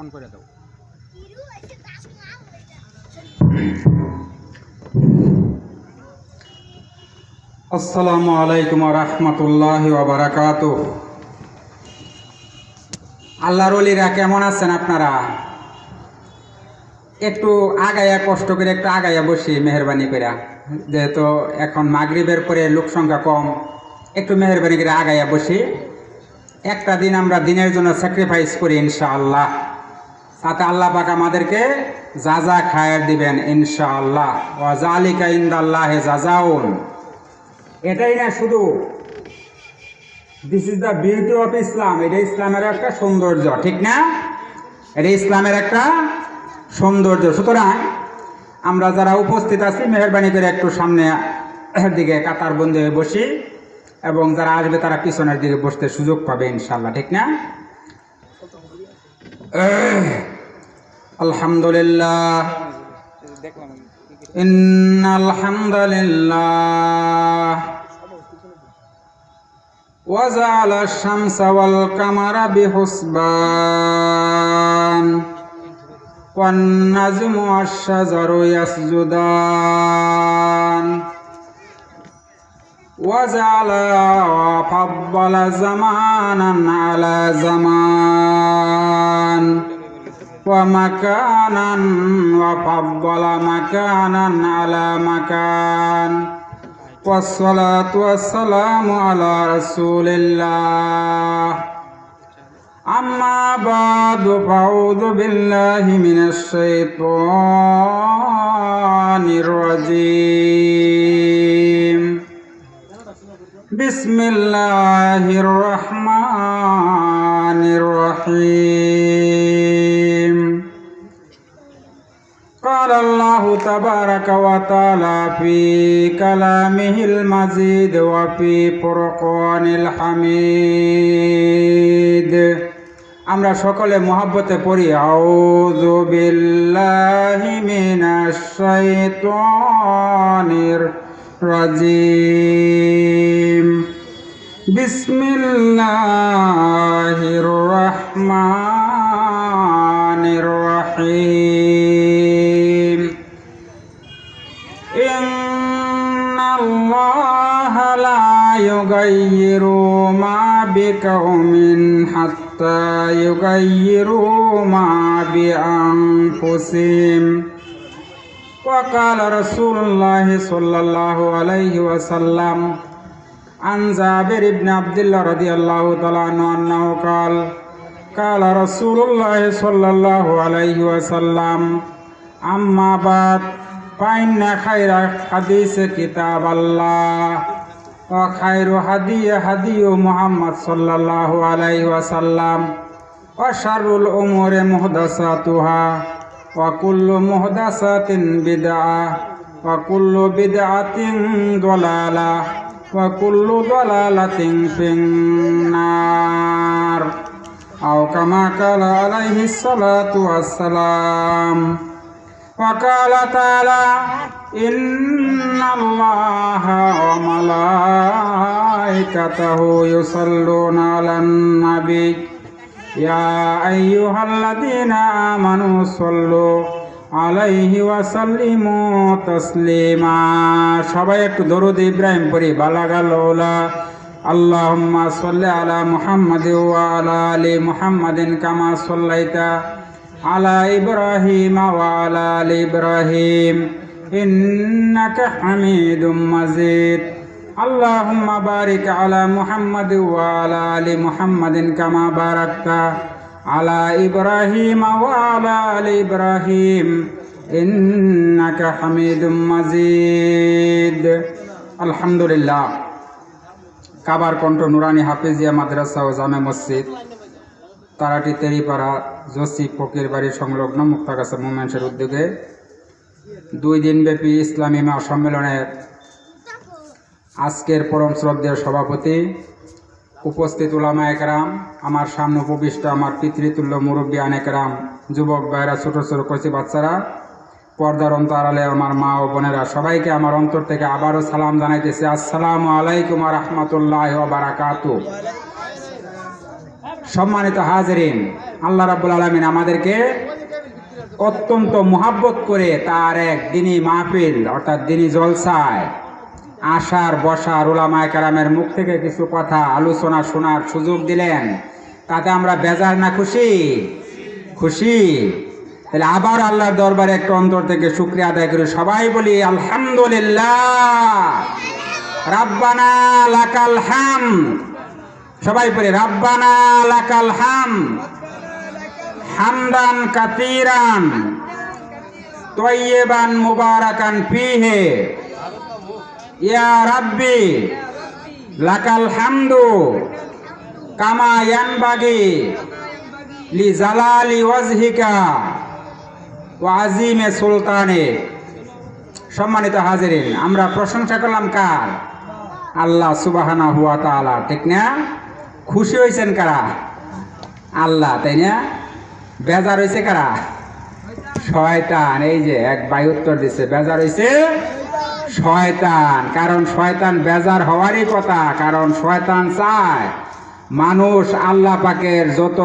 On করে দাও। আসসালামু আলাইকুম রহমতুল্লাহ বারাকাত আল্লাহর অলিরা কেমন আছেন আপনারা? একটু আগাইয়া কষ্ট করে একটু আগাইয়া বসি, মেহরবানি করে যেহেতু এখন মাগরিবের পরে লোক সংখ্যা কম, একটু মেহরবানি করে আগাইয়া বসি। একটা দিন আমরা দিনের জন্য স্যাক্রিফাইস করি ইনশাআল্লাহ। তাতে আল্লাহ পাক আমাদেরকে যা যা খায়ের দিবেন ইনশাআল্লাহ। ওয়াজালিকা ইন্দাল্লাহে জাজাউন এটাই না শুধু this is the beauty of Islam এটা ইসলামের একটা সৌন্দর্য, ঠিক না? এটা ইসলামের একটা সৌন্দর্য। সুতরাং আমরা যারা উপস্থিত আছি, মেহরবানি করে একটু সামনে দিকে কাতার বন্ধ হয়ে বসি। এবং যারা আসবে তারা পিছনের দিকে বসতে সুযোগ পাবে ইনশাল্লাহ ঠিক না আলহামদুলিল্লাহ إن الحمد لله وجعل الشمس والقمر بحسبان والنجم والشجر يسجدان وجعل وفضل زمانا على زمان ومكانا وفضل مكانا على مكان والصلاة والسلام على رسول الله أما بعد فأعوذ بالله من الشيطان الرجيم بسم الله الرحمن الرحيم قال الله تبارك وتعالى في كلامه المزيد وفي فرقان الحميد আমরা সকলে মহাব্বতে পড়ি আউযু বিল্লাহি মিনাশ শাইতানির الرجيم. بسم الله الرحمن الرحيم. إن الله لا يغير ما بقوم حتى يغيروا ما بأنفسهم. وقال رسول الله صلى الله عليه وسلم عن جابر بن عبد الله رضي الله تعالى عنه أنه قال قال رسول الله صلى الله عليه وسلم أما بعد فإن خير حديث كتاب الله وخير هدي هدي محمد صلى الله عليه وسلم وشر الأمور محدثاتها. وكل محدثة بدعة وكل بدعة ضلالة وكل ضلالة في النار أو كما قال عليه الصلاة والسلام وقال تعالى إن الله وملائكته يصلون على النبي يا أيها الذين آمنوا صلوا আলাইহি ওয়াসাল্লিম তসলিমা সবাই একটু দরুদ ইব্রাহিম পড়ি বালা গাল আলা মুহাম্মদ ওয়া আলা আলা ইব্রাহিম ওয়া আলা হামিদুম মাজিদ। আল্লাহুম্মা বারিক আলা মুহাম্মাদ ওয়া আলা আলি মুহাম্মাদিন কামা বারাকতা আলা ইব্রাহিম ওয়া আলা আলি ইব্রাহিম, ইন্নাকা হামিদুম মাজিদ। আলহামদুলিল্লাহ। কাবার কণ্ঠ নুরানি হাফেজিয়া মাদ্রাসা ও জামে মসজিদ, তারাটি তেরিপাড়া জসি ফকির বাড়ি সংলগ্ন মুক্তাগাছা মুভমেন্টের উদ্যোগে দুই দিনব্যাপী ইসলামী মা সম্মেলনের আজকের পরম শ্রদ্ধেয় সভাপতি, উপস্থিত উলামা একরাম, আমার সামনে উপবিষ্ট আমার পিতৃতুল্য মুরব্বী আনেকরাম যুবক ভাইরা ছোট ছোট কচি বাচ্চারা, পর্দার অন্ত আড়ালে আমার মা ও বোনেরা, সবাইকে আমার অন্তর থেকে আবারও সালাম জানাইতেছি। আসসালামু আলাইকুম রহমতুল্লাহ বারাকাতু সম্মানিত হাজরিন, আল্লাহ রাব্বুল আলমিন আমাদেরকে অত্যন্ত মোহাব্বত করে তার এক দিনী মাহফিল, অর্থাৎ দিনী জলসায় আসার বসার ওলামায় কারামের মুখ থেকে কিছু কথা, আলোচনা শোনার সুযোগ দিলেন। তাতে আমরা বেজার না, খুশি? খুশি? তাহলে আবার আল্লাহর দরবারে একটু অন্তর থেকে শুক্রিয়া আদায় করে। সবাই বলি, আলহামদুলিল্লাহ। সবাই বলি, রাব্বানা লাকাল হাম। হামদান কাতিরান। তৈবান মুবারাকান ফিহে। ইয়া রাব্বি, লাকাল হামদু কামা ইয়ানবাগি লি জালালি ওয়াজহিকা ওয়া সুলতানে। সম্মানিত হাজিরিন, আমরা প্রশংসা করলাম কার? আল্লাহ সুবাহানা হুয়া তাআলা, ঠিক না? খুশি হয়েছেন কারা? আল্লাহ, তাই না? বেজার হয়েছে কারা? শয়তান, এই যে এক ভাই উত্তর দিচ্ছে বেজার হয়েছে শয়তান, কারণ শয়তান বেজার হওয়ারই কথা, কারণ শয়তান চায় মানুষ আল্লাহ পাকের যত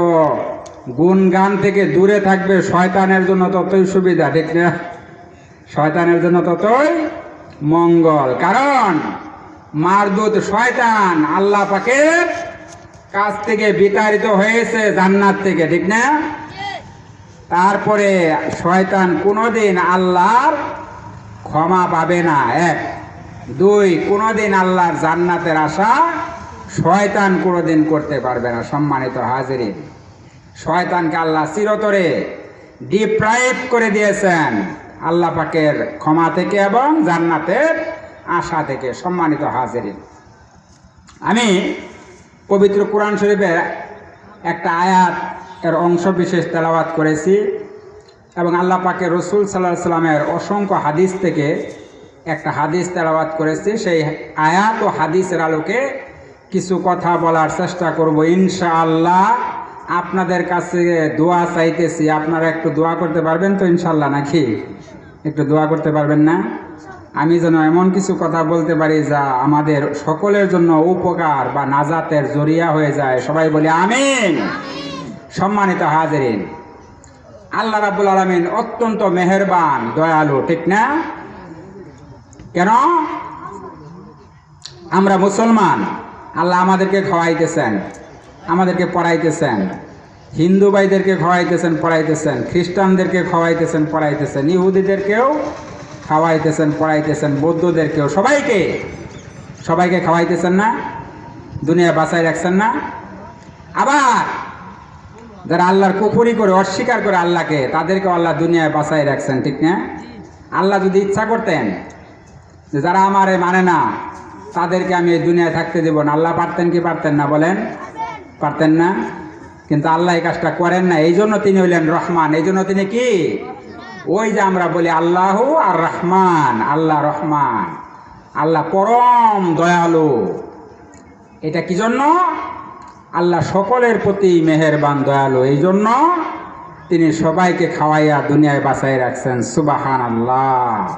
গুণগান থেকে দূরে থাকবে, শয়তানের জন্য ততই সুবিধা, ঠিক না? শয়তানের জন্য ততই মঙ্গল, কারণ মারদুত শয়তান আল্লাহ পাকের কাছ থেকে বিতাড়িত হয়েছে জান্নাত থেকে, ঠিক না? তারপরে শয়তান কোনোদিন আল্লাহর ক্ষমা পাবে না। এক। দুই, কোনোদিন আল্লাহর জান্নাতের আশা শয়তান কোনোদিন করতে পারবে না। সম্মানিত হাজিরিন, শয়তানকে আল্লাহ চিরতরে ডিপ্রাইভ করে দিয়েছেন আল্লাহ পাকের ক্ষমা থেকে এবং জান্নাতের আশা থেকে। সম্মানিত হাজিরিন, আমি পবিত্র কোরআন শরীফের একটা আয়াত এর অংশ বিশেষ তেলাওয়াত করেছি। এবং আল্লাহ পাকে রসুল সাল্লাহ সাল্লামের অসংখ্য হাদিস থেকে একটা হাদিস তেলাওয়াত করেছি। সেই আয়াত ও হাদিসের আলোকে কিছু কথা বলার চেষ্টা করব ইনশাআল্লাহ। আপনাদের কাছে দোয়া চাইতেছি। আপনারা একটু দোয়া করতে পারবেন তো ইনশাল্লাহ নাকি? একটু দোয়া করতে পারবেন না? আমি যেন এমন কিছু কথা বলতে পারি যা আমাদের সকলের জন্য উপকার বা নাজাতের জরিয়া হয়ে যায়। সবাই বলে আমিন। সম্মানিত হাজরিন আল্লাহ রাবুল আলমিন অত্যন্ত মেহেরবান, দয়ালু, ঠিক না? কেন? আমরা মুসলমান, আল্লাহ আমাদেরকে খাওয়াইতেছেন, আমাদেরকে পড়াইতেছেন, হিন্দু ভাইদেরকে খাওয়াইতেছেন, পড়াইতেছেন, খ্রিস্টানদেরকে খাওয়াইতেছেন, পড়াইতেছেন, ইহুদিদেরকেও খাওয়াইতেছেন, পড়াইতেছেন, বৌদ্ধদেরকেও, সবাইকে সবাইকে খাওয়াইতেছেন না? দুনিয়া বাঁচাই রাখছেন না? আবার যারা আল্লাহর কুপুরি করে, অস্বীকার করে আল্লাহকে তাদেরকে আল্লাহ দুনিয়ায় বাঁচাই রাখছেন, ঠিক না? আল্লাহ যদি ইচ্ছা করতেন যে যারা আমারে মানে না, তাদেরকে আমি এই দুনিয়ায় থাকতে দেব না। আল্লাহ পারতেন কি পারতেন না বলেন? পারতেন না? কিন্তু আল্লাহ এই কাজটা করেন না। এই জন্য তিনি হইলেন রহমান। এই জন্য তিনি কি? ওই যে আমরা বলি আল্লাহ আর রহমান। আল্লাহ রহমান। আল্লাহ পরম দয়ালু। এটা কি জন্য? আল্লাহ সকলের প্রতি মেহেরবান, দয়ালু। এই জন্য তিনি সবাইকে খাওয়াইয়া দুনিয়ায় বাঁচাই রাখছেন। সুবাহান আল্লাহ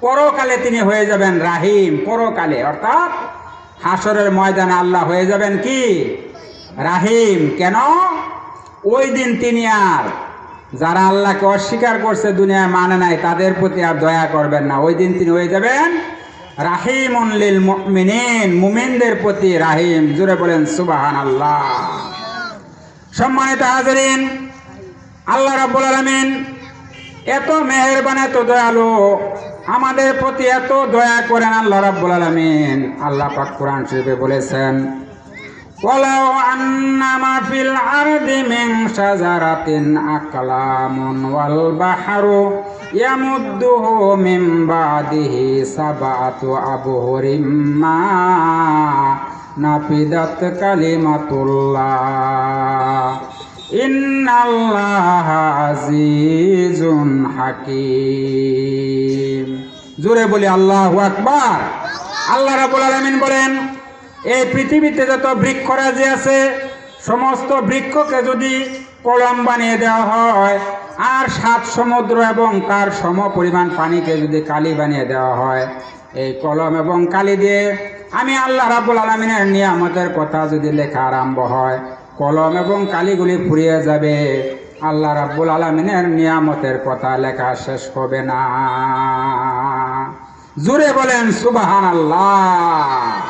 পরকালে তিনি হয়ে যাবেন রাহিম, পরকালে। অর্থাৎ হাসরের ময়দানে আল্লাহ হয়ে যাবেন কি? রাহিম। কেন? ওই দিন তিনি আর যারা আল্লাহকে অস্বীকার করছে দুনিয়ায় মানে নাই, তাদের প্রতি আর দয়া করবেন না। ওই দিন তিনি হয়ে যাবেন রাহিম অনলিল মুমিনিন, মুমিনদের প্রতি রাহিম জুড়ে বলেন সুবাহান আল্লাহ সম্মানিত হাজরিন, আল্লাহ রাব্বুল আলমিন এত মেহেরবান, এত দয়ালু, আমাদের প্রতি এত দয়া করেন আল্লাহ রাব্বুল আলমিন। আল্লাহ পাক কোরআন শরীফে বলেছেন ولو أن ما في الأرض من شجرة أقلام والبحر يمده من بعده سبعة أبهر ما نفدت كلمة الله إن الله عزيز حكيم জোরে বলি আল্লাহু আকবার আল্লাহ রাবুল আলমিন বলেন এই পৃথিবীতে যত বৃক্ষরাজি আছে, সমস্ত বৃক্ষকে যদি কলম বানিয়ে দেওয়া হয়, আর সাত সমুদ্র এবং তার সম পরিমাণ পানিকে যদি কালি বানিয়ে দেওয়া হয়, এই কলম এবং কালি দিয়ে আমি আল্লাহ রাবুল আলমিনের নিয়ামতের কথা যদি লেখা আরম্ভ হয়, কলম এবং কালিগুলি ফুরিয়ে যাবে। আল্লাহ রাব্বুল আলমিনের নিয়ামতের কথা লেখা শেষ হবে না। জুড়ে বলেন সুবাহান আল্লাহ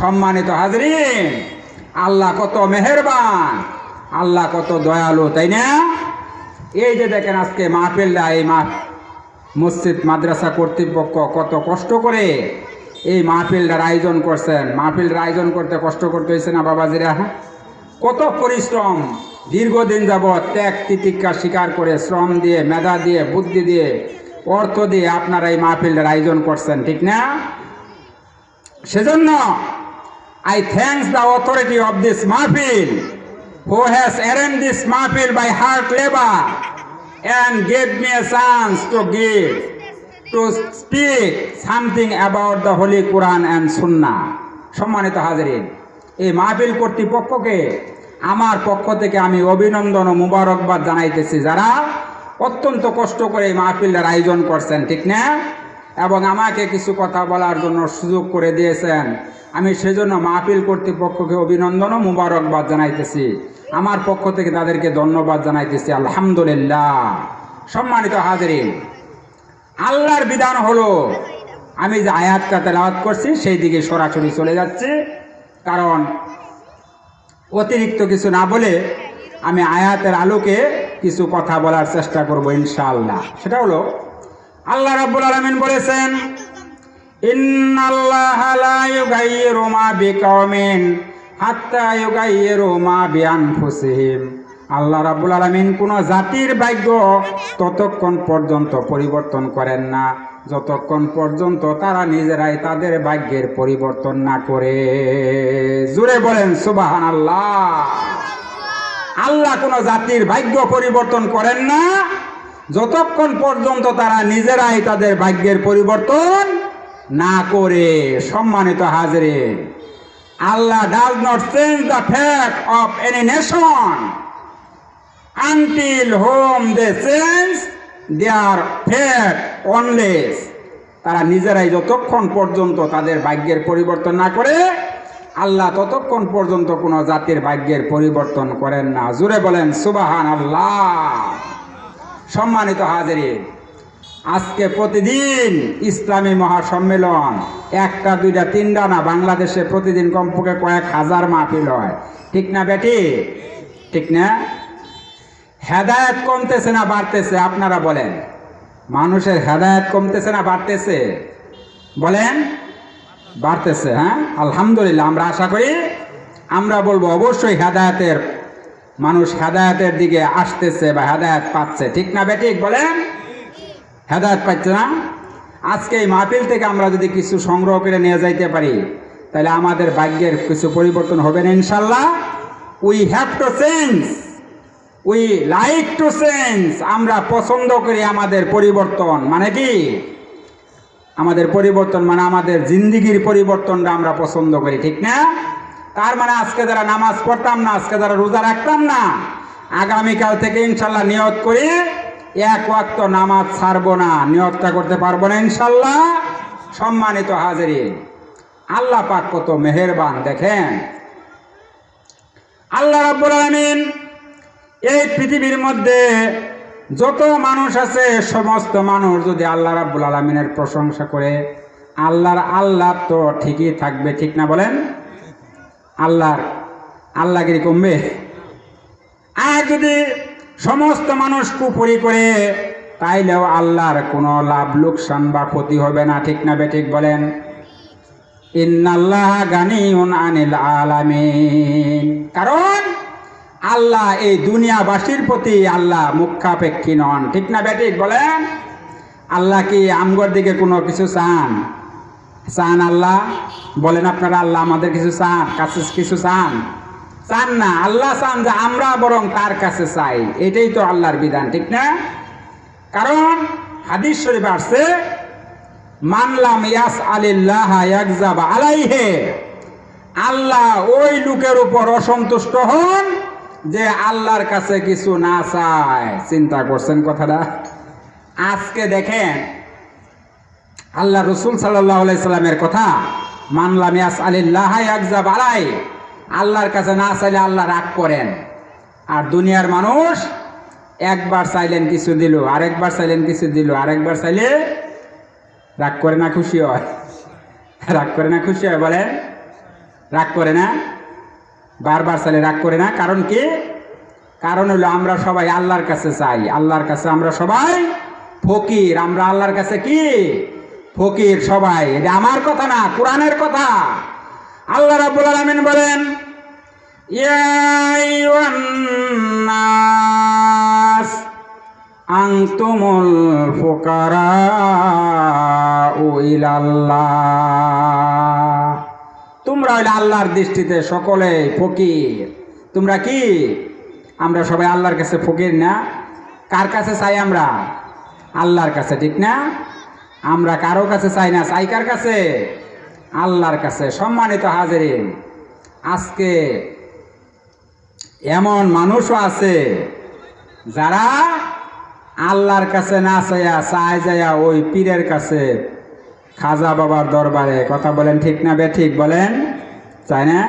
সম্মানিত হাজরিন, আল্লাহ কত মেহেরবান, আল্লাহ কত দয়ালু, তাই না? এই যে দেখেন আজকে মাহফিল্লা এই মা মসজিদ, মাদ্রাসা কর্তৃপক্ষ কত কষ্ট করে এই মাহফিলটার আয়োজন করছেন। মাহফিলটার আয়োজন করতে কষ্ট করতে হয়েছে না বাবাজিরা? কত পরিশ্রম, দীর্ঘদিন যাবৎ ত্যাগ তিতিক্ষা স্বীকার করে শ্রম দিয়ে, মেধা দিয়ে, বুদ্ধি দিয়ে, অর্থ দিয়ে আপনারা এই মাহফিলটার আয়োজন করছেন, ঠিক না? সেজন্য I thanks the authority of this মাহফিল who has arranged this mahfil by hard labor and gave me a chance to give, to speak something about the holy Quran and Sunnah. সম্মানিত হাজিরিন, এই মাহফিল কর্তৃপক্ষকে আমার পক্ষ থেকে আমি অভিনন্দন ও মুবারকবাদ জানাইতেছি যারা অত্যন্ত কষ্ট করে এই মাহফিলটার আয়োজন করছেন, ঠিক না? এবং আমাকে কিছু কথা বলার জন্য সুযোগ করে দিয়েছেন। আমি সেজন্য মাহফিল কর্তৃপক্ষকে অভিনন্দন ও মুবারকবাদ জানাইতেছি। আমার পক্ষ থেকে তাদেরকে ধন্যবাদ জানাইতেছি। আলহামদুলিল্লাহ। সম্মানিত হাজরিন, আল্লাহর বিধান হলো, আমি যে আয়াতটা তেলাওয়াত করছি, সেই দিকে সরাসরি চলে যাচ্ছে। কারণ অতিরিক্ত কিছু না বলে আমি আয়াতের আলোকে কিছু কথা বলার চেষ্টা করব ইনশাআল্লাহ। সেটা হলো আল্লাহ রাব্বুল আলামিন বলেছেন, ইন্নাল্লাহা লা ইউগাইয়িরু মা বিকাওমিন হাত্তা ইউগাইয়িরু মা বিআনফুসিহিম। আল্লাহ রাব্বুল আলামিন কোন জাতির ভাগ্য ততক্ষণ পর্যন্ত পরিবর্তন করেন না। যতক্ষণ পর্যন্ত তারা নিজেরাই তাদের ভাগ্যের পরিবর্তন না করে। জুড়ে বলেন সুবাহান আল্লাহ আল্লাহ কোন জাতির ভাগ্য পরিবর্তন করেন না। যতক্ষণ পর্যন্ত তারা নিজেরাই তাদের ভাগ্যের পরিবর্তন না করে সম্মানিত হাজরে Allah does not change the fact of any nation until home they change their fate unless তারা নিজেরাই যতক্ষণ পর্যন্ত তাদের ভাগ্যের পরিবর্তন না করে, আল্লাহ ততক্ষণ পর্যন্ত কোনো জাতির ভাগ্যের পরিবর্তন করেন না। জুড়ে বলেন সুবাহান আল্লাহ সম্মানিত হাজির আজকে প্রতিদিন ইসলামী মহাসম্মেলন, একটা, দুইটা, তিনটা না, বাংলাদেশে প্রতিদিন কমপক্ষে কয়েক হাজার মাহফিল হয়। ঠিক না বেটি? ঠিক না? হেদায়ত কমতেছে না বাড়তেছে, আপনারা বলেন। মানুষের হেদায়ত কমতেছে না বাড়তেছে? বলেন, বাড়তেছে হ্যাঁ? আলহামদুলিল্লাহ, আমরা আশা করি, আমরা বলব অবশ্যই হেদায়তের মানুষ হেদায়তের দিকে আসতেছে বা হেদায়ত পাচ্ছে। ঠিক না বেঠিক বলেন? হেদায়ত পাচ্ছে না? আজকে এই মাহফিল থেকে আমরা যদি কিছু সংগ্রহ করে নিয়ে যাইতে পারি, তাহলে আমাদের ভাগ্যের কিছু পরিবর্তন হবে না ইনশাল্লাহ? We have to change we like to change আমরা পছন্দ করি আমাদের পরিবর্তন। মানে কি? আমাদের পরিবর্তন মানে আমাদের জিন্দিগির পরিবর্তনটা আমরা পছন্দ করি। ঠিক না? তার মানে আজকে যারা নামাজ পড়তাম না, আজকে যারা রোজা রাখতাম না, আগামীকাল থেকে ইনশাল্লাহ নিয়ত করি, এক ওয়াক্ত নামাজ ছাড়বো না, নিয়তটা করতে পারব না ইনশাল্লাহ। সম্মানিত হাজিরি আল্লাহ পাক কত মেহেরবান, দেখেন। আল্লাহ রাব্বুল আলামিন এই পৃথিবীর মধ্যে যত মানুষ আছে, সমস্ত মানুষ যদি আল্লাহ রাব্বুল আলমিনের প্রশংসা করে, আল্লাহর আল্লাহ তো ঠিকই থাকবে, ঠিক না বলেন? আল্লাহর, আল্লাহগিরি কমবে। আর যদি সমস্ত মানুষ কুপুরি করে, তাইলেও আল্লাহর কোনো লাভ লোকসান বা ক্ষতি হবে না, ঠিক না বে ঠিক বলেন? ইন্নাল্লাহ গানিউন আনিল আলামিন। কারণ আল্লাহ এই দুনিয়াবাসীর প্রতি আল্লাহ মুখাপেক্ষী নন, ঠিক না বেঠিক বলেন? আল্লাহ কি আমগর দিকে কোনো কিছু চান? চান আল্লাহ? বলেন আপনারা, আল্লাহ আমাদের কিছু চান, কাছে কিছু চান? চান না, আল্লাহ চান যে আমরা বরং তার কাছে চাই। এটাই তো আল্লাহর বিধান, ঠিক না? কারণ হাদিস শরীফ আসছে মানলাম ইয়াস আলিল্লাহ ইয়াকজাব আলাইহে আল্লাহ ওই লোকের উপর অসন্তুষ্ট হন যে আল্লাহর কাছে কিছু না চায়। চিন্তা করছেন কথাটা? আজকে দেখেন আল্লাহ রসুল সাল্লামের কথা মানলাম আলাই আল্লাহর কাছে না চাইলে আল্লাহ রাগ করেন। আর দুনিয়ার মানুষ একবার চাইলেন কিছু দিল, আরেকবার চাইলেন কিছু দিল, আরেকবার চাইলে রাগ করে না খুশি হয়। রাগ করে না খুশি হয় বলেন। রাগ করে না, বারবার চাইলে রাগ করে না। কারণ কি? কারণ হলো আমরা সবাই আল্লাহর কাছে চাই। আল্লাহর কাছে আমরা সবাই ফকির। আমরা আল্লাহর কাছে কি? ফকির সবাই। এটা আমার কথা না, কোরআনের কথা। আল্লাহ রাব্বুল আলামিন বলেন নাস আনতুমুল ফুকারাউ ইলাল্লাহ। তোমরা হইলে আল্লাহর দৃষ্টিতে সকলে ফকির। তোমরা কি? আমরা সবাই আল্লাহর কাছে ফকির না? কার কাছে চাই আমরা? আল্লাহর কাছে, ঠিক না? আমরা কারও কাছে চাই না, চাই কার কাছে? আল্লাহর কাছে। সম্মানিত হাজারিন, আজকে এমন মানুষও আছে যারা আল্লাহর কাছে না চাইয়া, চায় যাইয়া ওই পীরের কাছে খাজা বাবার দরবারে। কথা বলেন ঠিক না বে ঠিক? বলেন চাই না?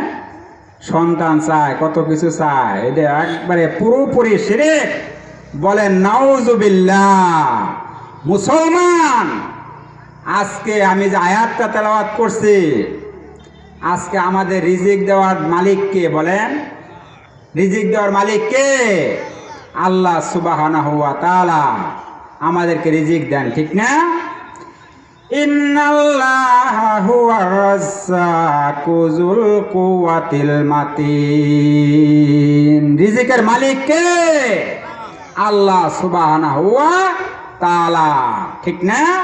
সন্তান চায়, কত কিছু চায়। এটা একবারে পুরোপুরি শিরিক। বলেন, নাউজুবিল্লাহ, মুসলমান আজকে আমি যে আয়াতটা তেলাওয়াত করছি, আজকে আমাদের রিজিক দেওয়ার মালিক কে বলেন? রিজিক দেওয়ার মালিক কে? আল্লাহ সুবাহানা হুয়া তালা আমাদেরকে রিজিক দেন, ঠিক না? হুয়া রিজিকের মালিক কে? আল্লাহ সুবহানাহু ওয়া তাআলা, ঠিক না?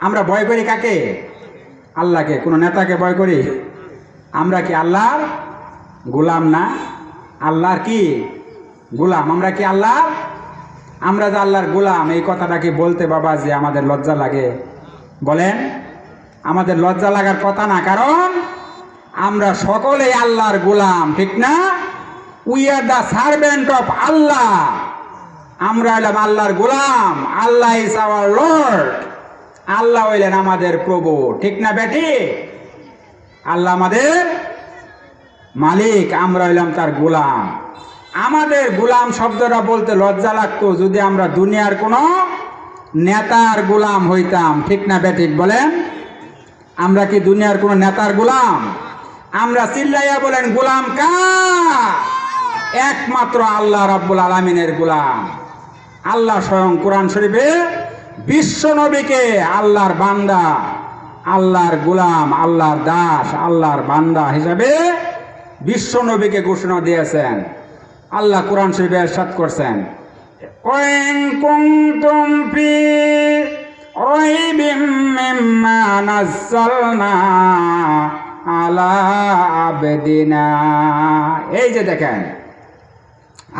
আমরা ভয় করি কাকে? আল্লাহকে। কোনো নেতাকে ভয় করি? আমরা কি আল্লাহর গোলাম না? আল্লাহর কি গোলাম? আমরা কি আল্লাহ আমরা যে আল্লাহর গোলাম, এই কথাটা কি বলতে বাবা যে আমাদের লজ্জা লাগে? বলেন, আমাদের লজ্জা লাগার কথা না, কারণ আমরা সকলেই আল্লাহর গোলাম, ঠিক না? We are the servant of Allah. আমরা হইলাম আল্লাহর গোলাম। আল্লাহ ইজ আওয়ার লর্ড আল্লাহ হইলেন আমাদের প্রভু, ঠিক না বেটি? আল্লাহ আমাদের মালিক, আমরা হইলাম তার গোলাম। আমাদের গোলাম শব্দটা বলতে লজ্জা লাগতো যদি আমরা দুনিয়ার কোনো নেতার গোলাম হইতাম, ঠিক না বেঠিক বলেন, আমরা কি দুনিয়ার কোনো নেতার গোলাম? আমরা চিল্লাইয়া বলেন, গোলাম কা একমাত্র আল্লাহ রাব্বুল আলমিনের গোলাম। আল্লাহ স্বয়ং কোরআন শরীফে বিশ্ব নবীকে আল্লাহর বান্দা, আল্লাহর গুলাম, আল্লাহর দাস, আল্লাহর বান্দা হিসাবে বিশ্ব নবীকে ঘোষণা দিয়েছেন। আল্লাহ কোরআন শরীফে এরশাদ করছেন। ওয়াইন কুনতুম ফি রাইবিম এই যে দেখেন,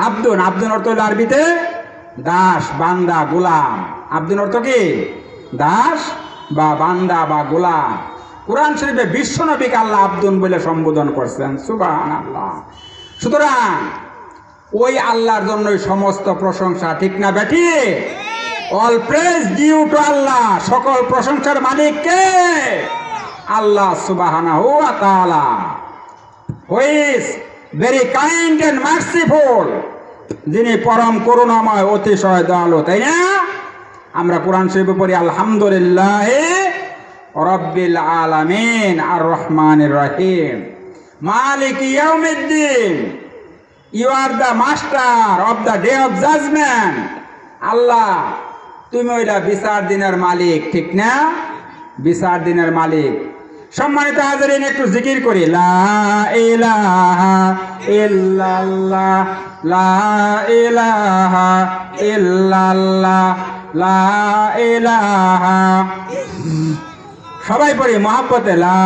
আব্দুন আব্দুন অর্থ আরবিতে দাস, বান্দা, গোলাম। আব্দুন অর্থ কি? দাস বা বান্দা বা গোলাম। কোরআন শরীফে বিশ্বনবীকে আল্লাহ আব্দুন বলে সম্বোধন করছেন। সুবাহ আল্লাহ সুতরাং ওই আল্লাহর জন্যই সমস্ত প্রশংসা ঠিক না বেটি all praise due to Allah. সকল প্রশংসার মালিক কে? আল্লাহ সুবাহানা হুয়া তাআলা। হুইস ভেরি কাইন্ড এন্ড মার্সিফুল যিনি পরম করুণাময়, অতিশয় দয়ালু, তাই না? আমরা কোরআন শরীফে পড়ি, আলহামদুলিল্লাহ রব্বিল আলামিন আর রহমানির রহিম, মালিক ইয়াউমিদ্দিন you are the master of the day of judgment আল্লাহ, তুমি ওইটা বিচার দিনের মালিক, ঠিক না? বিচার দিনের মালিক। সম্মানিত হাজারিন, একটু জিকির করি। লা ইলাহা ইল্লাল্লাহ, লা ইলাহা ইল্লাল্লাহ লা সবাই পড়ি, মহাব্বতে, লা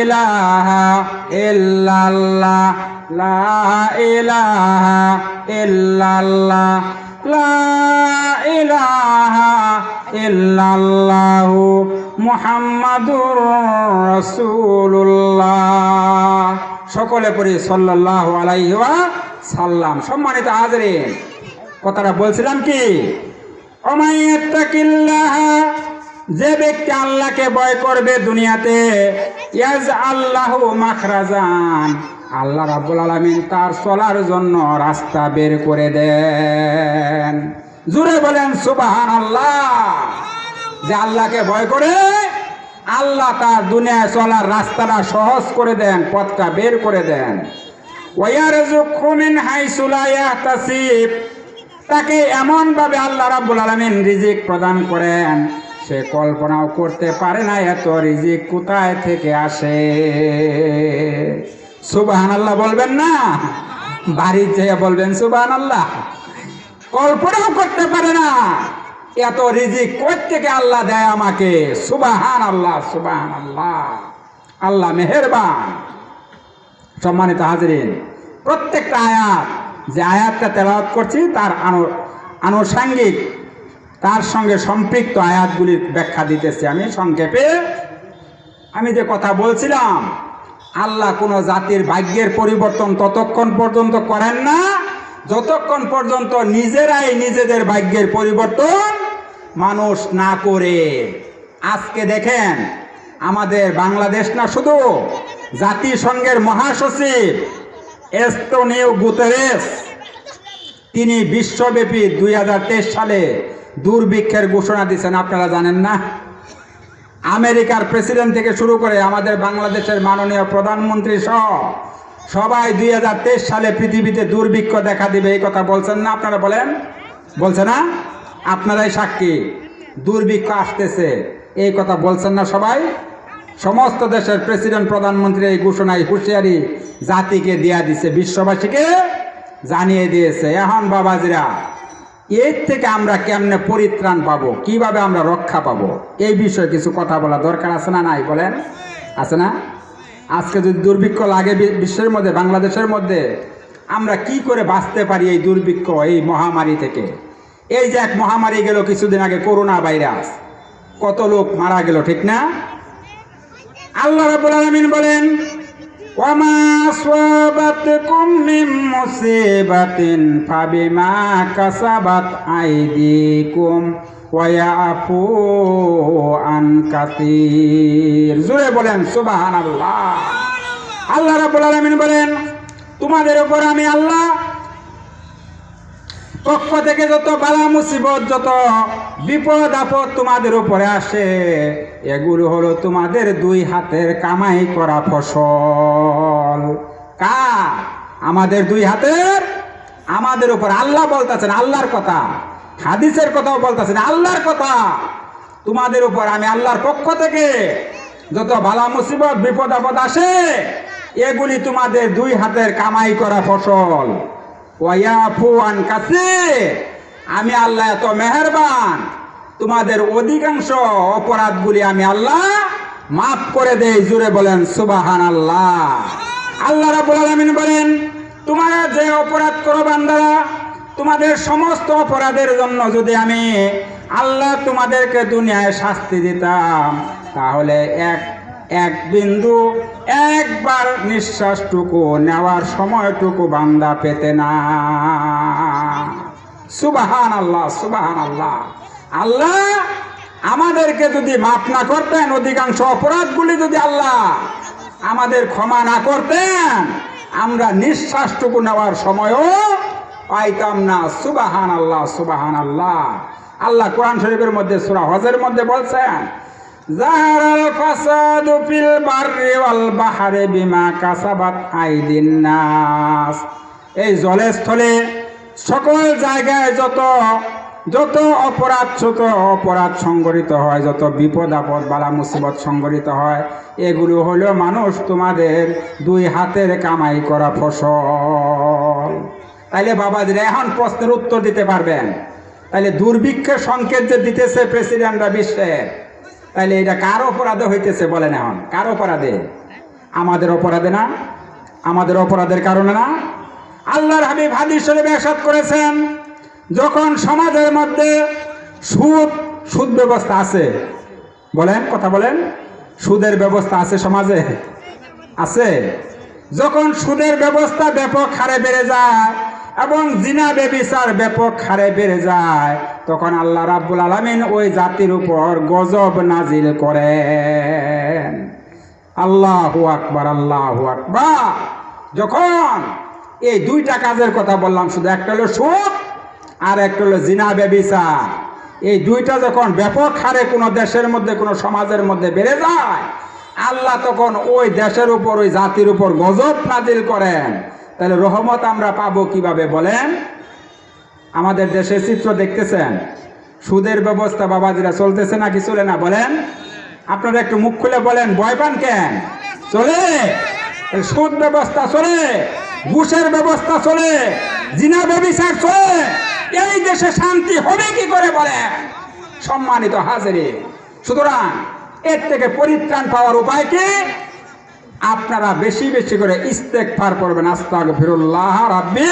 ইলাহা ইল্লাল্লাহ, লা লা সকলে পড়ি, সাল্লাল্লাহু আলাইহি সাল্লাম। সম্মানিত হাজরিন, কথাটা বলছিলাম কি? যে ব্যক্তি আল্লাহকে ভয় করবে দুনিয়াতে, ইয়াজ আল্লাহু মাখরাজান। আল্লাহ রাব্বুল আলামিন তার চলার জন্য রাস্তা বের করে দেন। জুড়ে বলেন সুবাহান আল্লাহ যে আল্লাহকে ভয় করে, আল্লাহ তার দুনিয়ায় চলার রাস্তাটা সহজ করে দেন, পথটা বের করে দেন। ওয়ারযুকহু মিন হাইসু লা ইয়াহতাসিব। তাকে এমনভাবে আল্লাহ রাব্বুল আলামিন রিজিক প্রদান করেন। সে কল্পনাও করতে পারে না এত রিজিক কোথায় থেকে আসে। সুবাহান আল্লাহ বলবেন না? বাড়ির যেয়ে বলবেন সুবাহান আল্লাহ কল্পনাও করতে পারে না এত রিজিক থেকে আল্লাহ দেয় আমাকে? সুবাহান আল্লাহ সুবাহান আল্লাহ আল্লাহ মেহেরবান। সম্মানিত হাজরিন, প্রত্যেকটা আয়াত যে আয়াতটা তেলাওয়াত করছি, তার আনু- আনুষাঙ্গিক, তার সঙ্গে সম্পৃক্ত আয়াতগুলির ব্যাখ্যা দিতেছি আমি। সংক্ষেপে আমি যে কথা বলছিলাম, আল্লাহ কোনো জাতির ভাগ্যের পরিবর্তন ততক্ষণ পর্যন্ত করেন না। যতক্ষণ পর্যন্ত নিজেরাই নিজেদের ভাগ্যের পরিবর্তন মানুষ না করে। আজকে দেখেন, আমাদের বাংলাদেশ না শুধু, জাতিসংঘের মহাসচিব এস্তোনিও গুতেরেস। তিনি বিশ্বব্যাপী দুই হাজার তেইশ সালে দুর্ভিক্ষের ঘোষণা দিয়েছেন, আপনারা জানেন না? আমেরিকার প্রেসিডেন্ট থেকে শুরু করে আমাদের বাংলাদেশের মাননীয় প্রধানমন্ত্রী সহ সবাই দুই হাজার তেইশ সালে পৃথিবীতে দুর্ভিক্ষ দেখা দিবে, এই কথা বলছেন না আপনারা বলেন? বলছে না? আপনারাই সাক্ষী, দুর্ভিক্ষ আসতেছে, এই কথা বলছেন না সবাই? সমস্ত দেশের প্রেসিডেন্ট, প্রধানমন্ত্রী এই ঘোষণায় হুঁশিয়ারি জাতিকে দিয়া দিছে, বিশ্ববাসীকে জানিয়ে দিয়েছে। এখন বাবাজিরা, এর থেকে আমরা কেমনে পরিত্রাণ পাবো? কীভাবে আমরা রক্ষা পাবো? এই বিষয়ে কিছু কথা বলা দরকার আছে না নাই বলেন? আছে না? আজকে যদি দুর্ভিক্ষ লাগে বিশ্বের মধ্যে, বাংলাদেশের মধ্যে, আমরা কি করে বাঁচতে পারি এই দুর্ভিক্ষ, এই মহামারী থেকে? এই যে এক মহামারী গেল কিছুদিন আগে, করোনা ভাইরাস। কত লোক মারা গেল, ঠিক না? আল্লাহ রাব্বুল আলামিন বলেন, ওয়ামা আসাবাতকুম মিন মুসিবাতিন ফাবিমা কাসাবাত আইদিকুম ওয়া ইয়াফু আন কাসীর। জোরে বলেন, সুবহানাল্লাহ। আল্লাহ রাব্বুল আলামিন বলেন, তোমাদের উপর আমি আল্লাহ পক্ষ থেকে যত বালা মুসিবত, যত বিপদ, আপদ তোমাদের উপরে আসে, এগুলো হলো তোমাদের দুই হাতের কামাই করা ফসল। কা আমাদের দুই হাতের? আমাদের উপর আল্লাহ বলতেছেন, আল্লাহর কথা। হাদিসের কথাও বলতেছেন, আল্লাহর কথা। তোমাদের উপর আমি আল্লাহর পক্ষ থেকে যত বালা মুসিবত, বিপদ, আপদ আসে, এগুলি তোমাদের দুই হাতের কামাই করা ফসল। ওয়াফু আন কাছে আমি আল্লাহ এত মেহেরবান। তোমাদের অধিকাংশ অপরাধগুলি আমি আল্লাহ মাফ করে দেই, জুড়ে বলেন সুবাহান আল্লাহ আল্লাহ রাব্বুল আলামিন বলেন, তোমরা যে অপরাধ করো বান্দারা, তোমাদের সমস্ত অপরাধের জন্য যদি আমি আল্লাহ তোমাদেরকে দুনিয়ায় শাস্তি দিতাম, তাহলে এক এক বিন্দু, একবার নিঃশ্বাসটুকু নেওয়ার সময়টুকু বান্দা পেতে না। সুবাহান আল্লাহ সুবাহান আল্লাহ আল্লাহ আমাদেরকে যদি মাফ না করতেন, অধিকাংশ অপরাধগুলি যদি আল্লাহ আমাদের ক্ষমা না করতেন, আমরা নিঃশ্বাসটুকু নেওয়ার সময়ও পাইতাম না। সুবাহান আল্লাহ সুবাহান আল্লাহ আল্লাহ কোরআন শরীফের মধ্যে, সুরা হজের মধ্যে বলছেন ফাসাদু ফিল বাররি ওয়াল বাহরে বিমা কাসাবাত আইদিন নাস। এই জলে স্থলে সকল জায়গায় যত যত অপরাধ ছোট অপরাধ সংগঠিত হয়, যত বিপদ, আপদ, বালা, মুসিবত সংগঠিত হয়, এগুলো হলো মানুষ তোমাদের দুই হাতের কামাই করা ফসল। তাইলে বাবাজিরা এখন প্রশ্নের উত্তর দিতে পারবেন। তাইলে দুর্ভিক্ষের সংকেত যে দিতেছে প্রেসিডেন্টরা বিশ্বের। তাইলে এটা কার অপরাধে হইতেছে বলেন এখন? কার অপরাধে? আমাদের অপরাধে না? আমাদের অপরাধের কারণে না? আল্লাহর হাবিব হাদিস শরীফে করেছেন, যখন সমাজের মধ্যে সুদ সুদ ব্যবস্থা আছে, বলেন, কথা বলেন, সুদের ব্যবস্থা আছে সমাজে? আছে। যখন সুদের ব্যবস্থা ব্যাপক হারে বেড়ে যায় এবং জিনা বেবিচার ব্যাপক হারে বেড়ে যায়, তখন আল্লাহ রাব্বুল আলামিন ওই জাতির উপর গজব নাজিল করেন। আল্লাহু আকবার আল্লাহু আকবার। যখন এই দুইটা কাজের কথা বললাম, শুধু একটা হলো সুদ আর একটা হলো জিনা বেবিচার। এই দুইটা যখন ব্যাপক হারে কোনো দেশের মধ্যে, কোনো সমাজের মধ্যে বেড়ে যায়, আল্লাহ তখন ওই দেশের উপর, ওই জাতির উপর গজব নাজিল করেন। তাহলে রহমত আমরা পাবো কীভাবে বলেন? আমাদের দেশের চিত্র দেখতেছেন। সুদের ব্যবস্থা বাবাজিরা চলতেছে নাকি চলে না বলেন? আপনারা একটু মুখ খুলে বলেন, ভয় পান কেন? চলে? সুদ ব্যবস্থা চলে? ঘুষের ব্যবস্থা চলে? জিনা ব্যবচার চলে? এই দেশে শান্তি হবে কি করে বলেন? সম্মানিত হাজারি, সুতরাং এর থেকে পরিত্রাণ পাওয়ার উপায় কি? আপনারা বেশি বেশি করে ইস্তেকফার করবেন। আস্তাগ ফিরুল্লাহ রাব্বি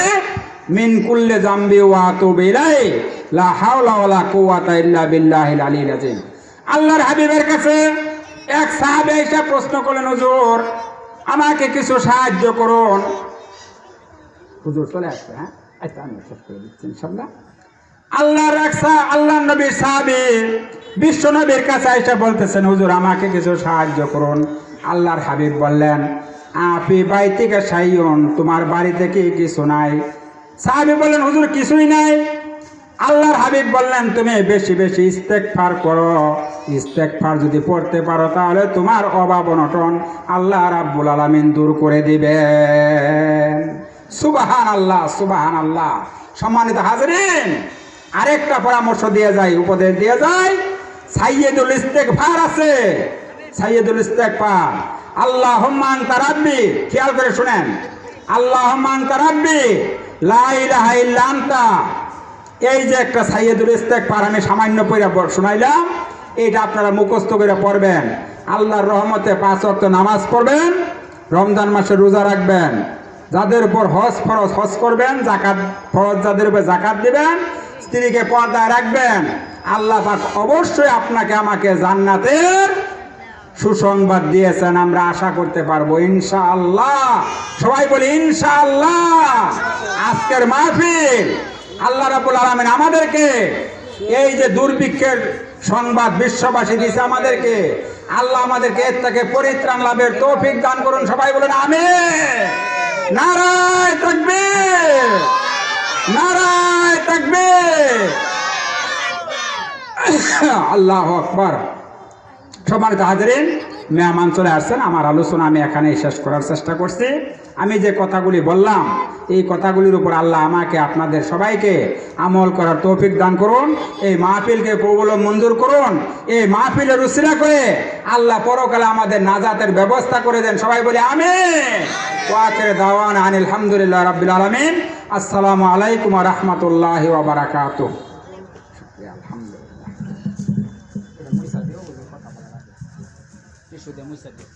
মিন কুল্লে জাম্বি ওয়া তুবু ইলাই লা হাওলা ওয়ালা কুওয়াতা ইল্লা বিল্লাহিল আলিয়্যিল আযীম। আল্লাহর হাবিবের কাছে এক সাহাবে এসে প্রশ্ন করলেন, হুজুর, আমাকে কিছু সাহায্য করুন। হুজুর চলে আসবে হ্যাঁ? আচ্ছা আমি শেষ করে দিচ্ছি ইনশাল্লাহ আল্লাহর এক আল্লাহর নবীর সাহাবী বিশ্ব নবীর কাছে এসে বলতেছেন, হুজুর, আমাকে কিছু সাহায্য করুন। আল্লাহর হাবিব বললেন আপি বাই থেকে সাইয়ন, তোমার বাড়ি থেকে কিছু নাই? সাহাবী বললেন, হুজুর, কিছুই নাই। আল্লাহর হাবিব বললেন, তুমি বেশি বেশি ইস্তেকফার করো। ইস্তেকফার যদি পড়তে পারো, তাহলে তোমার অভাব অনটন আল্লাহ রাব্বুল আলামিন দূর করে দিবে সুবাহান আল্লাহ সুবাহান আল্লাহ সম্মানিত হাজরিন, আরেকটা পরামর্শ দিয়ে যায় উপদেশ দিয়ে যায় সাইয়েদুল ইস্তেকফার আছে। সাইয়েদুল ইস্তেকফার আল্লাহ হুম্মান তারাব্বি খেয়াল করে শুনেন। আল্লাহ হুম্মান তারাব্বি লা ইলাহা এই যে একটা সাইয়েদুল ইস্তেকফার আমি সামান্য পড়ে শোনাইলাম, এইটা আপনারা মুখস্থ করে পড়বেন। আল্লাহর রহমতে পাঁচ ওয়াক্ত নামাজ পড়বেন, রমজান মাসে রোজা রাখবেন। যাদের উপর হজ ফরজ হজ করবেন জাকাত ফরজ যাদের উপর জাকাত দিবেন, স্ত্রীকে পর্দায় রাখবেন। আল্লাহ পাক অবশ্যই আপনাকে, আমাকে জান্নাতের সুসংবাদ দিয়েছেন, আমরা আশা করতে পারব, ইনশাআল্লাহ। সবাই বলি, ইনশাআল্লাহ। আজকের মাহফিল, আল্লাহ রাবুল আলমিন আমাদেরকে এই যে দুর্ভিক্ষের সংবাদ বিশ্ববাসী দিয়েছে আমাদেরকে, আল্লাহ আমাদেরকে এর থেকে পরিত্রাণ লাভের তৌফিক দান করুন, সবাই বলেন আমি নারায় থাকবে নারায় থাকবে আল্লাহ আকবার। সম্মানিত হাজারিন মেহমান চলে আসছেন। আমার আলোচনা আমি এখানে শেষ করার চেষ্টা করছি। আমি যে কথাগুলি বললাম এই কথাগুলির উপর আল্লাহ আমাকে আপনাদের সবাইকে আমল করার তৌফিক দান করুন। এই মাহফিলকে প্রবল মঞ্জুর করুন। এই মাহফিলের উসিরা করে আল্লাহ পরকালে আমাদের নাজাতের ব্যবস্থা করে দেন। সবাই বলে আমি ওয়াকের দাওয়ান আনিল আলহামদুলিল্লাহ রাব্বিল আলামিন। আসসালামু আলাইকুম রহমতুল্লাহ ওবরাকাত শুক্রিয়া